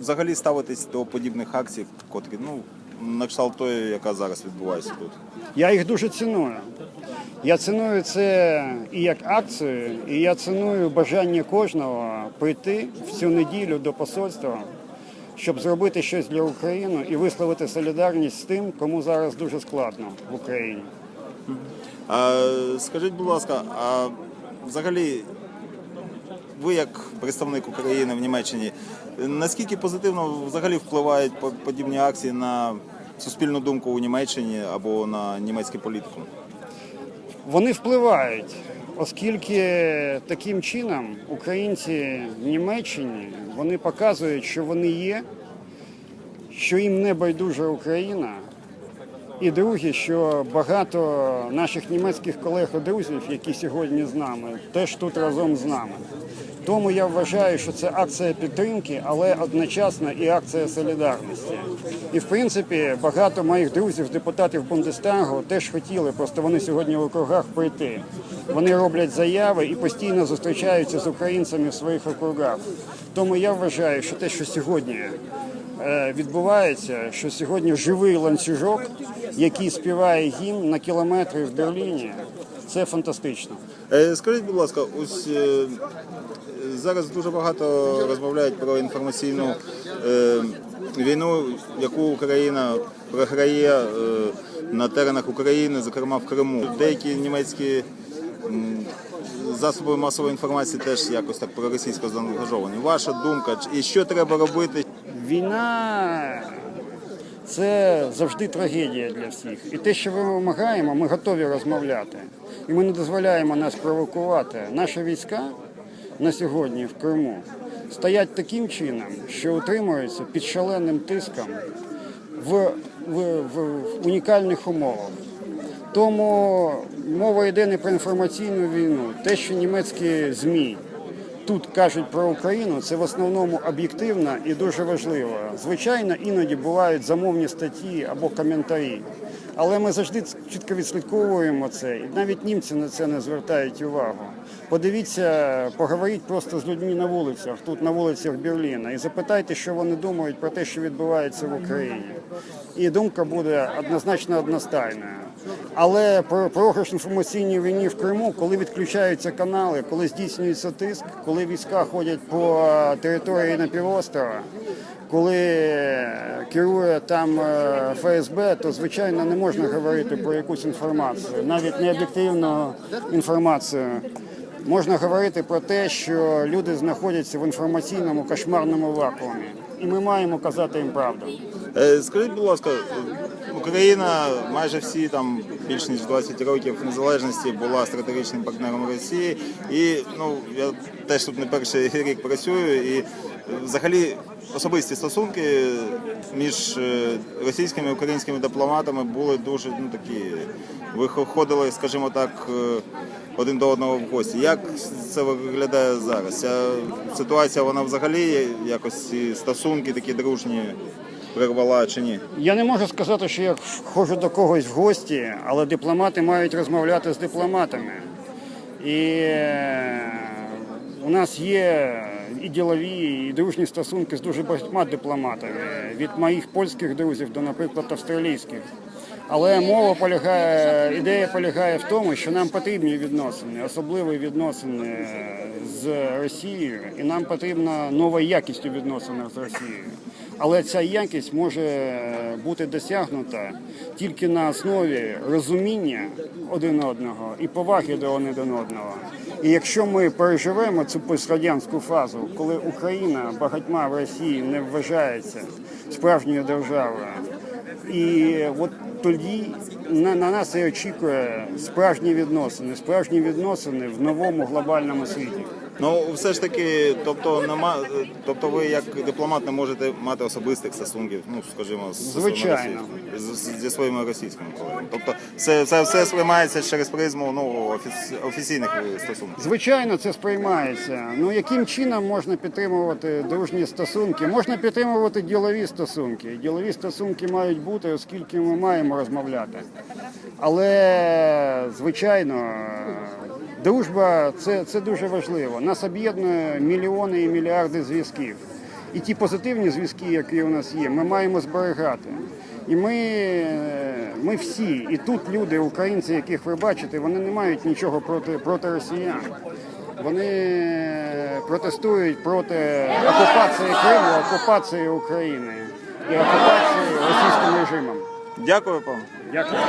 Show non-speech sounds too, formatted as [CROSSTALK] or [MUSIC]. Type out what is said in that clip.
взагалі ставитись до подібних акцій, котрі ну на кшталт тої, яка зараз відбувається тут? Я їх дуже ціную. Я ціную це і як акцію, і я ціную бажання кожного прийти в цю неділю до посольства, щоб зробити щось для України і висловити солідарність з тим, кому зараз дуже складно в Україні. А скажіть, будь ласка, а взагалі, ви як представник України в Німеччині, наскільки позитивно взагалі впливають подібні акції на суспільну думку у Німеччині або на німецьку політику? Вони впливають, оскільки таким чином українці в Німеччині вони показують, що вони є, що їм не байдужа Україна. І друге, що багато наших німецьких колег і друзів, які сьогодні з нами, теж тут разом з нами. Тому я вважаю, що це акція підтримки, але одночасно і акція солідарності. І в принципі багато моїх друзів, депутатів Бундестагу, теж хотіли, просто вони сьогодні в округах прийти. Вони роблять заяви і постійно зустрічаються з українцями в своїх округах. Тому я вважаю, що те, що сьогодні е, відбувається, що сьогодні живий ланцюжок, який співає гімн на кілометри в Берліні, це фантастично. Е, Скажіть, будь ласка, ось е, зараз дуже багато розмовляють про інформаційну е, війну, яку Україна програє е, на теренах України, зокрема в Криму. Деякі німецькі засоби масової інформації теж якось так проросійсько заангажовані. Ваша думка, і що треба робити? Війна це завжди трагедія для всіх. І те, що ми вимагаємо, ми готові розмовляти. І ми не дозволяємо нас провокувати. Наші війська на сьогодні в Криму стоять таким чином, що утримуються під шаленим тиском в, в, в, унікальних умовах. Тому мова йде не про інформаційну війну. Те, що німецькі ЗМІ тут кажуть про Україну, це в основному об'єктивно і дуже важливо. Звичайно, іноді бувають замовні статті або коментарі. Але ми завжди чітко відслідковуємо це, і навіть німці на це не звертають увагу. Подивіться, поговоріть просто з людьми на вулицях, тут на вулицях Берліна, і запитайте, що вони думають про те, що відбувається в Україні. І думка буде однозначно одностайною. Але про програш інформаційній війні в Криму, коли відключаються канали, коли здійснюється тиск, коли війська ходять по території напівострова, коли керує там е, ФСБ, то звичайно не можна говорити про якусь інформацію, навіть не об'єктивну інформацію. Можна говорити про те, що люди знаходяться в інформаційному кошмарному вакуумі, і ми маємо казати їм правду. Е, Скажіть, будь ласка, Україна майже всі там більш ніж 20 років незалежності була стратегічним партнером Росії. І ну я теж тут не перший [LAUGHS] рік працюю. І взагалі особисті стосунки між е, російськими і українськими дипломатами були дуже ну такі. Ви ходили, скажімо так, е, один до одного в гості. Як це виглядає зараз? Ця ситуація вона взагалі якось стосунки такі дружні прервала чи ні? Я не можу сказати, що я ходжу до когось в гості, але дипломати мають розмовляти з дипломатами. І е, у нас є і ділові, і дружні стосунки з дуже багатьма дипломатами, від моїх польських друзів до, наприклад, австралійських. Але мова полягає, ідея полягає в тому, що нам потрібні відносини, особливі відносини з Росією, і нам потрібна нова якість у відносинах з Росією. Але ця якість може бути досягнута тільки на основі розуміння один одного і поваги до один одного. І якщо ми переживемо цю пострадянську фазу, коли Україна багатьма в Росії не вважається справжньою державою, і от тоді на, на нас і очікує справжні відносини, справжні відносини в новому глобальному світі. Ну все ж таки, тобто нема, тобто ви як дипломат не можете мати особистих стосунків, ну скажімо, з Звичайно. російськими- з- зі своїми російськими колегами. Тобто це, це все сприймається через призму ну офіс, офіційних стосунків. Звичайно, це сприймається. Ну яким чином можна підтримувати дружні стосунки? Можна підтримувати ділові стосунки. Ділові стосунки мають бути, оскільки ми маємо розмовляти. Але звичайно, дружба це, це дуже важливо. Нас об'єднує мільйони і мільярди зв'язків. І ті позитивні зв'язки, які у нас є, ми маємо зберігати. І ми, е, ми всі, і тут люди, українці, яких ви бачите, вони не мають нічого проти, проти росіян. Вони протестують проти окупації Криму, окупації України і окупації російським режимом. Дякую, пане. Дякую.